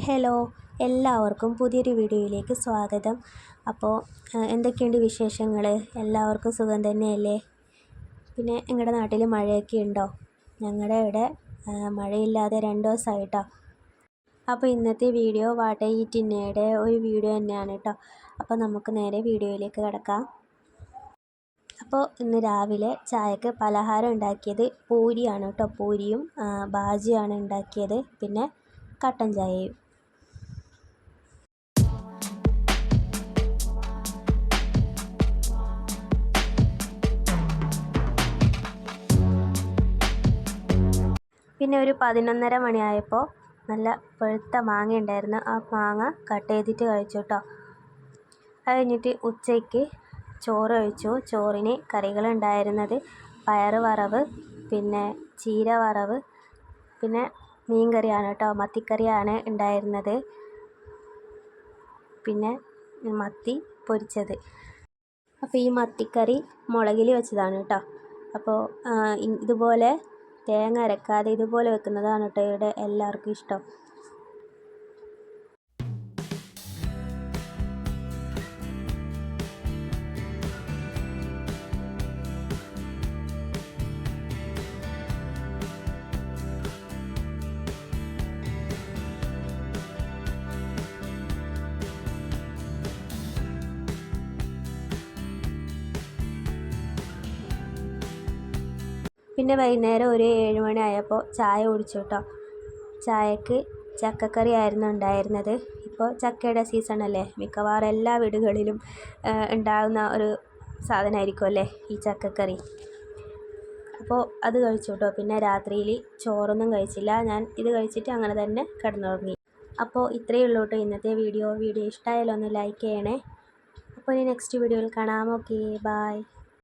Hello എല്ലാവർക്കും പുതിയൊരു വീഡിയോയിലേക്ക് സ്വാഗതം. അപ്പോൾ എന്തൊക്കെയുണ്ട് വിശേഷങ്ങൾ എല്ലാവർക്കും സുഖം തന്നെയല്ലേ? പിന്നെ നിങ്ങളുടെ നാട്ടിൽ മഴയൊക്കെ ഉണ്ടോ? ഞങ്ങളുടെ ഇവിടെ മഴയില്ലാതെ രണ്ട് ദിവസമായിട്ടോ അപ്പോൾ ഇന്നത്തെ വീഡിയോ വാട്ട ഈ ടിന്നയുടെ ഒരു വീഡിയോ തന്നെയാണ് കേട്ടോ അപ്പോൾ നമുക്ക് നേരെ വീഡിയോയിലേക്ക് കിടക്കാം. അപ്പോൾ ഇന്ന് രാവിലെ ചായക്ക് പലഹാരം ഉണ്ടാക്കിയത് പൂരിയാണ് കേട്ടോ പൂരിയും ബാജിയാണ് ഉണ്ടാക്കിയത്. പിന്നെ കട്ടൻ ചായയും. പിന്നെ ഒരു പതിനൊന്നര മണിയായപ്പോൾ നല്ല പഴുത്ത മാങ്ങ ഉണ്ടായിരുന്നു ആ മാങ്ങ കട്ട് ചെയ്തിട്ട് കഴിച്ചു കേട്ടോ കഴിഞ്ഞിട്ട് ഉച്ചയ്ക്ക് ചോറ് കഴിച്ചു. ചോറിന് കറികളുണ്ടായിരുന്നത് പയർ വറവ് പിന്നെ ചീര വറവ് പിന്നെ മീൻ കറിയാണ് കേട്ടോ മത്തിക്കറിയാണ് ഉണ്ടായിരുന്നത്. പിന്നെ മത്തി പൊരിച്ചത്. അപ്പോൾ ഈ മത്തിക്കറി മുളകിൽ വെച്ചതാണ് കേട്ടോ അപ്പോൾ ഇതുപോലെ തേങ്ങ അരക്കാതെ ഇതുപോലെ വെക്കുന്നതാണ് കേട്ടോ ഇവിടെ എല്ലാവർക്കും ഇഷ്ടം. പിന്നെ വൈകുന്നേരം ഒരു ഏഴ് മണി ആയപ്പോൾ ചായ കുടിച്ചു കേട്ടോ. ചായക്ക് ചക്കക്കറി ആയിരുന്നു ഉണ്ടായിരുന്നത്. ഇപ്പോൾ ചക്കയുടെ സീസണല്ലേ മിക്കവാറും എല്ലാ വീടുകളിലും ഉണ്ടാകുന്ന ഒരു സാധനമായിരിക്കും അല്ലേ ഈ ചക്കക്കറി? അപ്പോൾ അത് കഴിച്ചു കേട്ടോ. പിന്നെ രാത്രിയിൽ ചോറൊന്നും കഴിച്ചില്ല. ഞാൻ ഇത് കഴിച്ചിട്ട് അങ്ങനെ തന്നെ കിടന്നുറങ്ങി. അപ്പോൾ ഇത്രയേ ഉള്ളൂ കേട്ടോ ഇന്നത്തെ വീഡിയോ. വീഡിയോ ഇഷ്ടമായാലോ ഒന്ന് ലൈക്ക് ചെയ്യണേ. അപ്പോൾ ഇനി നെക്സ്റ്റ് വീഡിയോയിൽ കാണാം. Okay bye